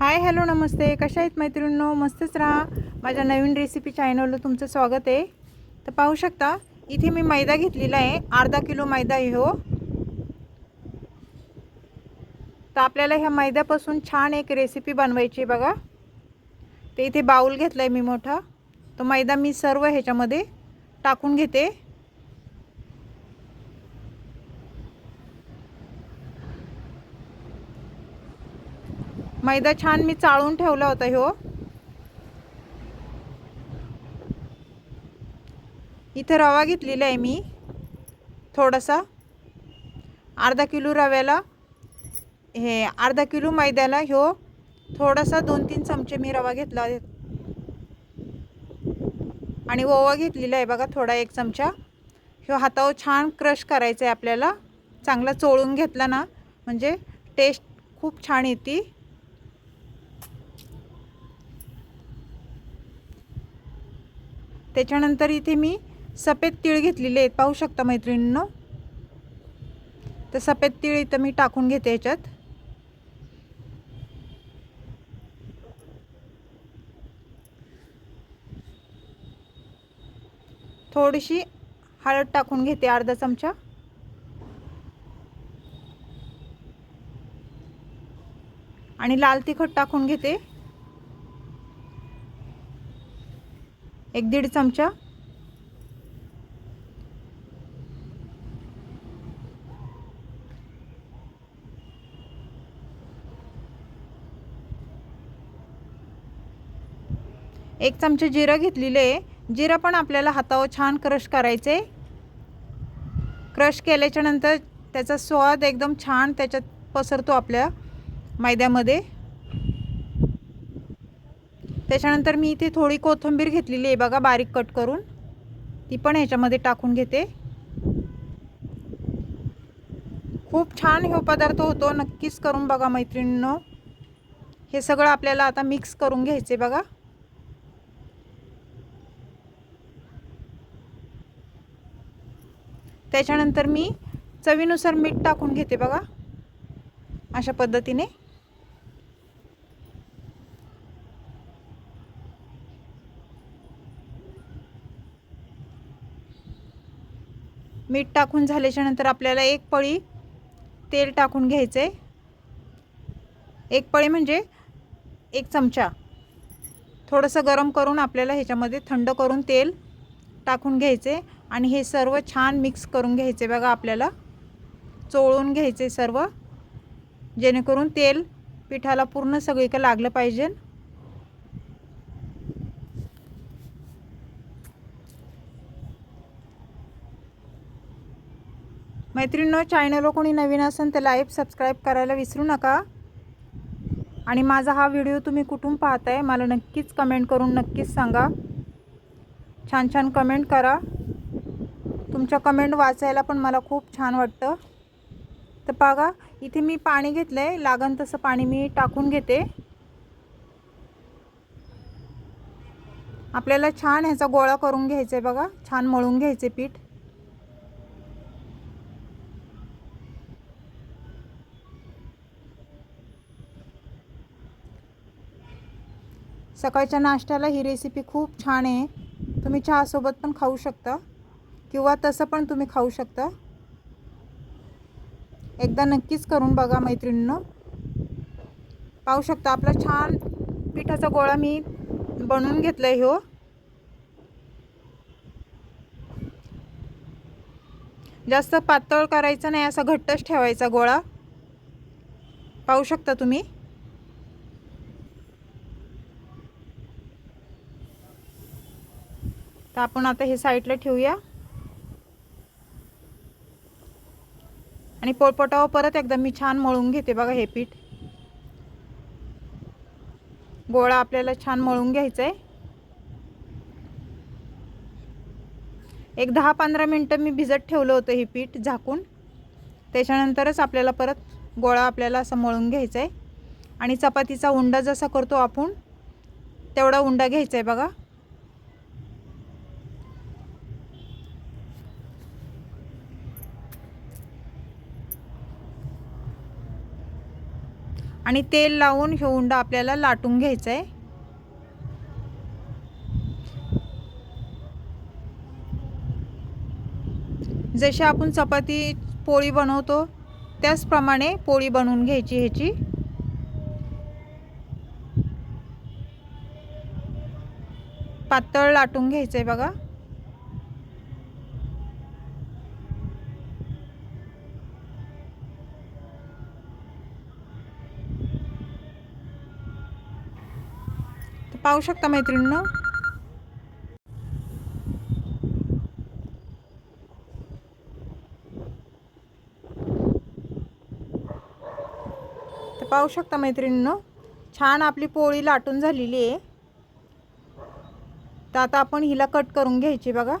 Hi hello नमस्ते. कशा आहेत मैत्रिणींनो? मस्तच राहा. माझ्या नवीन रेसिपी चॅनलला तुमचं स्वागत आहे. तर पाहू शकता इथे मी मैदा घेतलेला आहे. अर्धा किलो मैदा आहे हो. तर आपल्याला ह्या मैद्यापासून छान एक रेसिपी बनवायची आहे बघा. ते इथे बाऊल घेतला आहे मी मोठा. तो मैदा मी सर्व ह्याच्यामध्ये टाकून घेते. मैदा छान मी चाळून ठेवला होता ह्यो इथं रवा घेतलेला आहे मी थोडासा. अर्धा किलो रव्याला हे अर्धा किलो मैद्याला ह्यो थोडासा दोन तीन चमचे मी रवा घेतला आणि ओवा घेतलेला आहे बघा थोडा एक चमचा. ह्यो हातावर छान क्रश करायचं आहे आपल्याला. चांगला चोळून घेतला ना म्हणजे टेस्ट खूप छान येते. त्याच्यानंतर इथे मी सफेद तीळ घेतलेले आहेत. पाहू शकता मैत्रिणींनो? तर सफेद तीळ इथं मी टाकून घेते याच्यात. थोडीशी हळद टाकून घेते अर्धा चमचा. आणि लाल तिखट टाकून घेते. एक दीड चमचा. एक चमचे जिरं घेतलेले आहे. जिरं पण आपल्याला हातावर छान क्रश करायचे क्रश केल्याच्यानंतर त्याचा स्वाद एकदम छान त्याच्यात पसरतो आपल्या मैद्यामध्ये. त्याच्यानंतर मी इथे थोडी कोथिंबीर घेतलेली आहे बघा बारीक कट करून. ती पण ह्याच्यामध्ये टाकून घेते. खूप छान हे पदार्थ होतो नक्कीच करून बघा मैत्रिणींनो. हे सगळं आपल्याला आता मिक्स करून घ्यायचे बघा. त्याच्यानंतर मी चवीनुसार मीठ टाकून घेते बघा. अशा पद्धतीने. मीठ टाकून झाल्याच्यानंतर आपल्याला एक पळी तेल टाकून घ्यायचं. आहे एक पळी म्हणजे एक चमचा. थोडंसं गरम करून आपल्याला ह्याच्यामध्ये थंड करून तेल टाकून घ्यायचे आणि हे सर्व छान मिक्स करून घ्यायचे. बघा आपल्याला चोळून घ्यायचे सर्व. जेणेकरून तेल पिठाला पूर्ण सगळीकडे लागलं पाहिजे. मैत्रिणींनो चॅनलवर कोणी नवीन असेल तर लाईव्ह सबस्क्राईब करायला विसरू नका. आणि माझा हा व्हिडिओ तुम्ही कुठून पाहताय मला नक्कीच कमेंट करून नक्कीच सांगा. छान छान कमेंट करा. तुमच्या कमेंट वाचायला पण मला खूप छान वाटतं. तर बघा इथे मी पाणी घेतलं आहे लागन तसं पाणी मी टाकून घेते. आपल्याला छान ह्याचा गोळा करून घ्यायचा आहे बघा छान मळून घ्यायचे पीठ. सकाळच्या नाश्त्याला ही रेसिपी खूप छान आहे. तुम्ही चहासोबत पण खाऊ शकता. किंवा तसं पण तुम्ही खाऊ शकता. एकदा नक्कीच करून बघा मैत्रिणींनो. पाहू शकता आपला छान पिठाचा गोळा मी बनवून घेतला आहे हो. जास्त पातळ करायचं नाही असा घट्टच ठेवायचा गोळा. पाहू शकता तुम्ही. तर आपण आता हे साईडला ठेवूया. आणि पोळपोटावर परत एकदा मी छान मळून घेते बघा हे पीठ. गोळा आपल्याला छान मळून घ्यायचा आहे एक दहा पंधरा मिनटं मी भिजत ठेवलं होतं हे पीठ झाकून. त्याच्यानंतरच आपल्याला परत गोळा आपल्याला असं मळून घ्यायचा आहे आणि चपातीचा उंडा जसा करतो आपण तेवढा उंडा घ्यायचा आहे बघा. आणि तेल लावून हे उंडा आपल्याला लाटून घ्यायचं आहे जशी आपण चपाती पोळी बनवतो त्याचप्रमाणे पोळी बनवून घ्यायची ह्याची. पातळ लाटून घ्यायचं आहे बघा. पाहू शकता मैत्रिणींनो. तर पाहू शकता मैत्रिणींनो छान आपली पोळी लाटून झालेली आहे. तर आता आपण हिला कट करून घ्यायची बघा.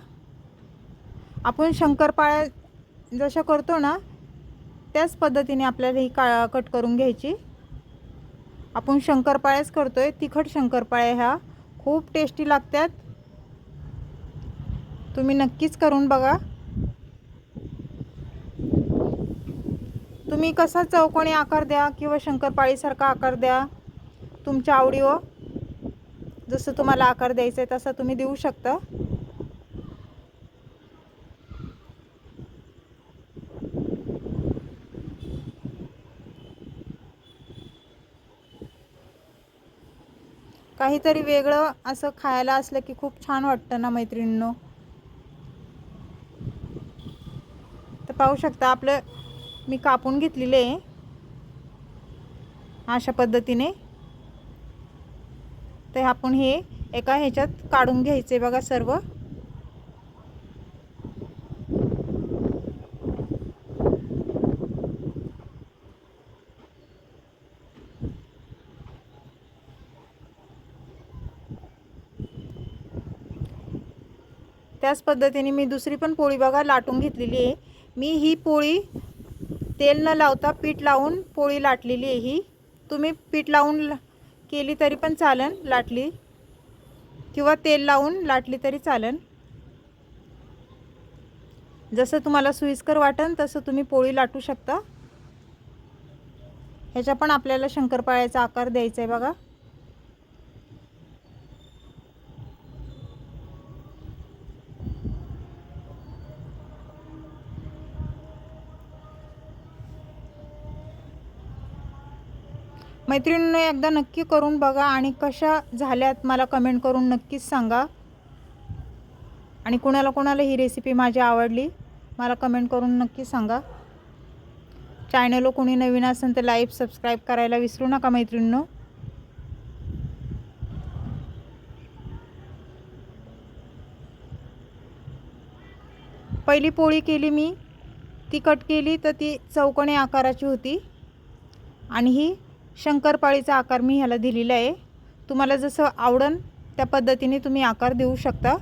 आपण शंकरपाळ्या जशा करतो ना त्याच पद्धतीने आपल्याला ही का कट करून घ्यायची. आपण शंकरपाळ्याच आहे तिखट शंकरपाळ्या ह्या. खूप टेस्टी लागतात तुम्ही नक्कीच करून बघा. तुम्ही कसा चौकोनी आकार द्या किंवा शंकरपाळीसारखा आकार द्या तुमच्या आवडीवर. जसं तुम्हाला आकार द्यायचा आहे तसा तुम्ही देऊ शकता. काहीतरी वेगळं असं खायला असलं की खूप छान वाटतं ना मैत्रिणींनो. तर पाहू शकता आपलं मी कापून घेतलेले आहे. अशा पद्धतीने. तर आपण हे एका ह्याच्यात काढून घ्यायचे बघा सर्व. त्याच पद्धतीने मी दुसरी पण पोळी बघा लाटून घेतलेली आहे. मी ही पोळी तेल न लावता पीठ लावून पोळी लाटलेली आहे ही. तुम्ही पीठ लावून ला- केली तरी पण चालन लाटली. किंवा तेल लावून लाटली तरी चालन. जसं तुम्हाला सोयीस्कर वाटेल तसं तुम्ही पोळी लाटू शकता. ह्याच्या पण आपल्याला शंकरपाळ्याचा आकार द्यायचा आहे बघा. मैत्रिणींना एकदा नक्की करून बघा आणि कशा झाल्यात मला कमेंट करून नक्कीच सांगा. आणि कुणाला कोणाला ही रेसिपी माझी आवडली मला कमेंट करून नक्की सांगा. चॅनलवर कोणी नवीन असेल तर लाईव्ह सबस्क्राईब करायला विसरू नका मैत्रिणींनो. पहिली पोळी केली मी ती कट केली तर ती चौकणी आकाराची होती. आणि ही शंकरपाळीचा आकार मी ह्याला दिलेला आहे. तुम्हाला जसं आवडन त्या पद्धतीने तुम्ही आकार देऊ शकता.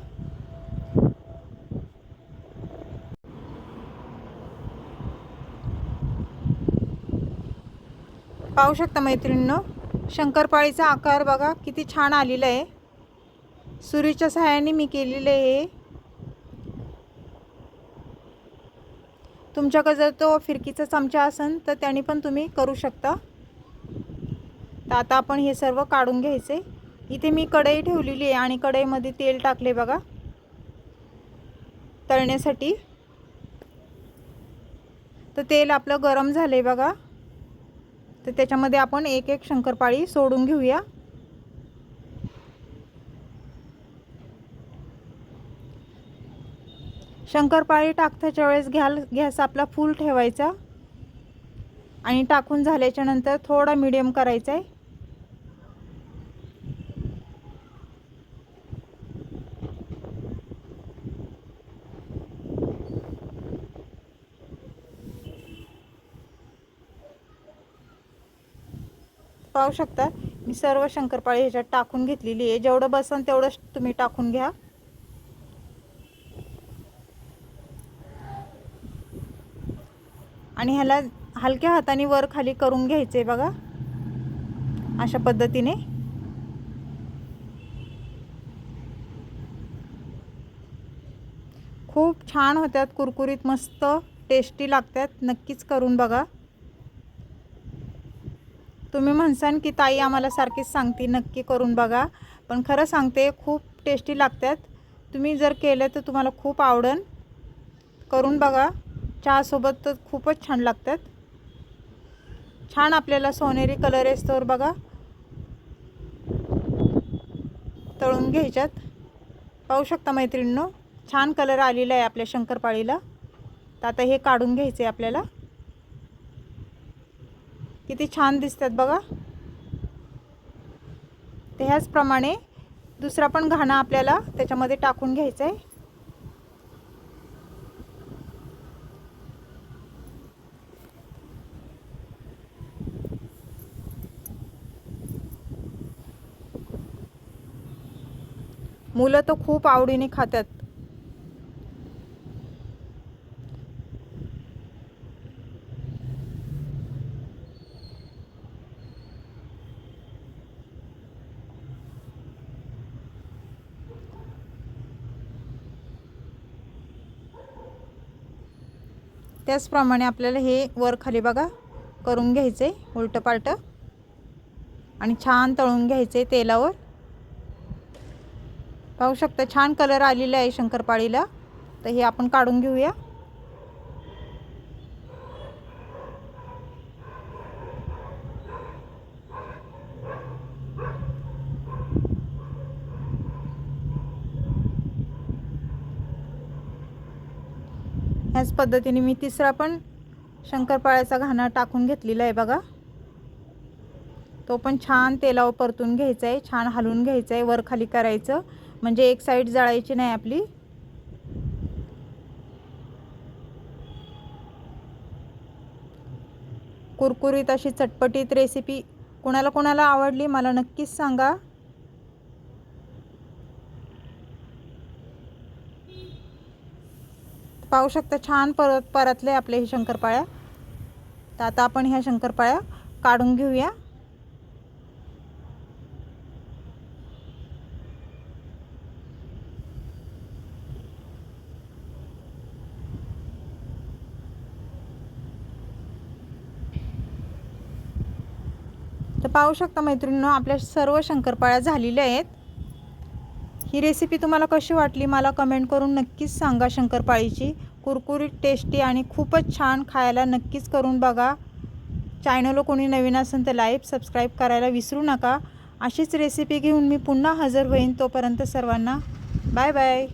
पाहू शकता मैत्रिणींनो शंकरपाळीचा आकार बघा किती छान आलेला आहे. सुरीच्या सहाय्याने मी केलेलं आहे. तुमच्याकडे जर तो फिरकीचा चमचा असेल तर त्याने पण तुम्ही करू शकता. तर आता आपण हे सर्व काढून घ्यायचे. इथे मी कढई ठेवलेली आहे आणि कढईमध्ये तेल टाकले बघा. तळण्यासाठी. तर तेल आपलं गरम झालं आहे बघा. तर त्याच्यामध्ये आपण एक एक शंकरपाळी सोडून घेऊया. शंकरपाळी टाकताच्या वेळेस घ्याल गॅस आपला फुल ठेवायचा. आणि टाकून झाल्याच्यानंतर थोडा मिडियम करायचा आहे पाहू शकता. मी सर्व शंकरपाळी ह्याच्यात टाकून घेतलेली आहे. जेवढं बसन तेवढंच तुम्ही टाकून घ्या. आणि ह्याला हलक्या हाताने वर खाली करून घ्यायचे बघा. अशा पद्धतीने. खूप छान होत्यात कुरकुरीत मस्त टेस्टी लागतात नक्कीच करून बघा. तुम्ही म्हणसान की ताई आम्हाला सारखीच सांगते नक्की करून बघा. पण खरं सांगते खूप टेस्टी लागतात. तुम्ही जर केलं तर तुम्हाला खूप आवडन. करून बघा. चहासोबत तर खूपच छान लागतात. छान आपल्याला सोनेरी कलर येस्तोवर बघा. तळून घ्यायच्यात. पाहू शकता मैत्रिणींनो छान कलर आलेला आहे आपल्या शंकरपाळीला. तर आता हे काढून घ्यायचे आहे आपल्याला. किती छान दिसतात बघा. तर ह्याचप्रमाणे दुसरा पण घाणा आपल्याला त्याच्यामध्ये टाकून घ्यायचा आहे मुलं तर खूप आवडीने खातात. त्याचप्रमाणे आपल्याला हे वर खाली बघा करून घ्यायचं आहे उलटं पालटं आणि छान तळून घ्यायचं आहे तेलावर. पाहू शकता छान कलर आलेला आहे शंकरपाळीला. तर हे आपण काढून घेऊया. ह्याच पद्धतीने मी तिसरा पण शंकरपाळ्याचा घाणा टाकून घेतलेला आहे बघा. तो पण छान तेलावर परतून घ्यायचा आहे छान हलवून घ्यायचं आहे वर खाली करायचं. म्हणजे एक साईड जळायची नाही आपली. कुरकुरीत अशी चटपटीत रेसिपी कोणाला कोणाला आवडली मला नक्कीच सांगा. पाहू शकता छान परत परतले आपले हे शंकरपाळ्या. तर आता आपण ह्या शंकरपाळ्या काढून घेऊया. तर पाहू शकता मैत्रिणींनो आपल्या सर्व शंकरपाळ्या झालेल्या आहेत. ही रेसिपी तुम्हाला कशी वाटली? मला कमेंट करून नक्कीच सांगा शंकरपाळीची. कुरकुरीत टेस्टी आणि खूपच छान खायला नक्कीच करून बघा. चॅनलवर कोणी नवीन असेल तर लाईक सबस्क्राईब करायला विसरू नका. अशीच रेसिपी घेऊन मी पुन्हा हजर होईन तोपर्यंत सर्वांना. Bye bye